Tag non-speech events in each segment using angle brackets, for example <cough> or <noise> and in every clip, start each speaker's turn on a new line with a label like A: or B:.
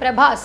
A: Prabhas.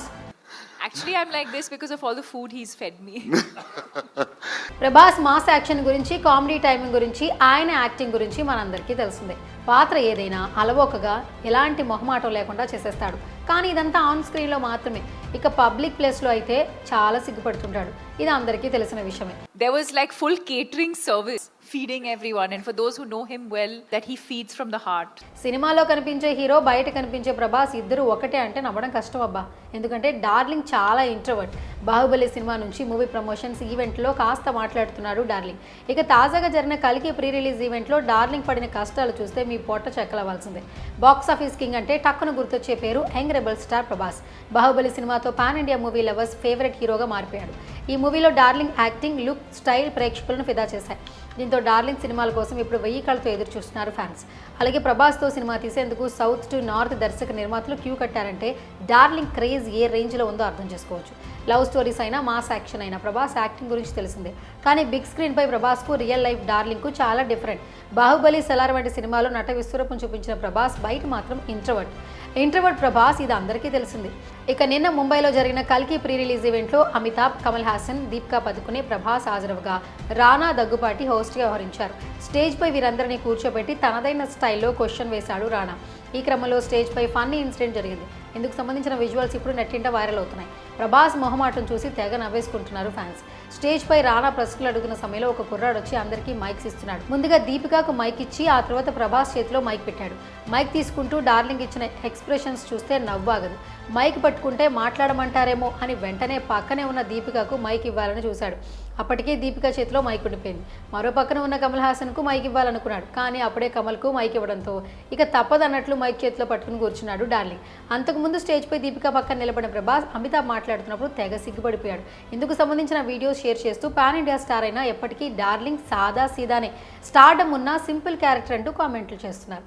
B: Actually, I'm like this because of all the food he's fed me. <laughs>
A: Prabhas mass action గురించి comedy timing గురించి ఆయన acting గురించి మనందరికీ తెలిసిందే. పాత్ర ఏదైనా అలవోకగా ఎలాంటి మొహమాటం లేకుండా చేసేస్తాడు. కానీ ఇదంతా ఆన్ స్క్రీన్లో మాత్రమే. ఇక పబ్లిక్ ప్లేస్లో అయితే చాలా సిగ్గుపడుతుంటాడు. ఇది అందరికీ తెలిసిన విషయమే.
B: There was like full catering service. Feeding everyone, and for those who know him well, that he feeds from the heart.
A: సినిమాలో కనిపించే హీరో బయట కనిపించే ప్రభాస్ ఇద్దరు ఒకటే అంటే నమ్మడం కష్టం అబ్బా ఎందుకంటే డార్లింగ్ చాలా ఇంట్రవర్ట్ బాహుబలి సినిమా నుంచి మూవీ ప్రమోషన్స్ ఈవెంట్లో కాస్త మాట్లాడుతున్నాడు డార్లింగ్. ఇక తాజాగా జరిగిన కలికి ప్రీ రిలీజ్ ఈవెంట్లో డార్లింగ్ పడిన కష్టాలు చూస్తే మీ పొట్ట చెక్కలవ్వాల్సిందే. బాక్స్ ఆఫీస్ కింగ్ అంటే టక్కును గుర్తొచ్చే పేరు young rebel star Prabhas. Baahubali సినిమాతో pan India movie lovers favourite హీరోగా మారిపోయాడు. ఈ మూవీలో డార్లింగ్ యాక్టింగ్ లుక్ స్టైల్ ప్రేక్షకులను ఫిదా చేశాయి. దీంతో డార్లింగ్ సినిమాల కోసం ఇప్పుడు వెయ్యి కళ్ళతో ఎదురు చూస్తున్నారు ఫ్యాన్స్. అలాగే ప్రభాస్తో సినిమా తీసేందుకు సౌత్ టు నార్త్ దర్శక నిర్మాతలు క్యూ కట్టారంటే డార్లింగ్ క్రేజ్ ఏ రేంజ్లో ఉందో అర్థం చేసుకోవచ్చు. లవ్ స్టోరీస్ అయినా మాస్ యాక్షన్ అయినా ప్రభాస్ యాక్టింగ్ గురించి తెలిసిందే. కానీ బిగ్ స్క్రీన్పై ప్రభాస్కు రియల్ లైఫ్ డార్లింగ్కు చాలా డిఫరెంట్. బాహుబలి సెలార్ వంటి సినిమాలో నట విశ్వరూపం చూపించిన ప్రభాస్ బయట మాత్రం ఇంట్రవర్ట్ ఇంట్రవర్ట్ ప్రభాస్ ఇది అందరికీ తెలిసింది. ఇక నిన్న ముంబైలో జరిగిన కల్కి ప్రీ రిలీజ్ ఈవెంట్లో అమితాబ్ కమల్ హాసన్ దీపికా పదుకునే ప్రభాస్ హాజరవగా రానా దగ్గుపాటి హోస్ట్గా వ్యవహరించారు. స్టేజ్పై వీరందరినీ కూర్చోబెట్టి తనదైన స్టైల్లో క్వశ్చన్ వేశాడు రానా. ఈ క్రమంలో స్టేజ్పై ఫన్నీ ఇన్సిడెంట్ జరిగింది. ఇందుకు సంబంధించిన విజువల్స్ ఇప్పుడు నెట్టింట వైరల్ అవుతున్నాయి. ప్రభాస్ మొహమాటం చూసి తెగ నవ్వేసుకుంటున్నారు ఫ్యాన్స్. స్టేజ్ పై రానా ప్రశ్నలు అడుగుతున్న సమయంలో ఒక కుర్రాడు వచ్చి అందరికీ మైక్స్ ఇస్తున్నాడు. ముందుగా దీపికాకు మైక్ ఇచ్చి ఆ తర్వాత ప్రభాస్ చేతిలో మైక్ పెట్టాడు. మైక్ తీసుకుంటూ డార్లింగ్ ఇచ్చిన ఎక్స్ప్రెషన్స్ చూస్తే నవ్వాగదు. మైక్ పట్టుకుంటే మాట్లాడమంటారేమో అని వెంటనే పక్కనే ఉన్న దీపికకు మైక్ ఇవ్వాలని చూశాడు. అప్పటికే దీపిక చేతిలో మైక్ ఉండిపోయింది. మరో పక్కన ఉన్న కమల్ హాసన్కు మైక్ ఇవ్వాలనుకున్నాడు. కానీ అప్పుడే కమల్కు మైక్ ఇవ్వడంతో ఇక తప్పదన్నట్లు మైక్ చేతిలో పట్టుకుని కూర్చున్నాడు డార్లింగ్. అంతకుముందు స్టేజ్పై దీపిక పక్కన నిలబడిన ప్రభాస్ అమితాబ్ మాట్లాడుతున్నప్పుడు తెగ సిగ్గుపడిపోయాడు. ఇందుకు సంబంధించిన వీడియోస్ షేర్ చేస్తూ పాన్ ఇండియా స్టార్ అయినా ఎప్పటికీ డార్లింగ్ సాదా సీదానే. స్టార్డమ్ ఉన్న సింపుల్ క్యారెక్టర్ అంటూ కామెంట్లు చేస్తున్నారు.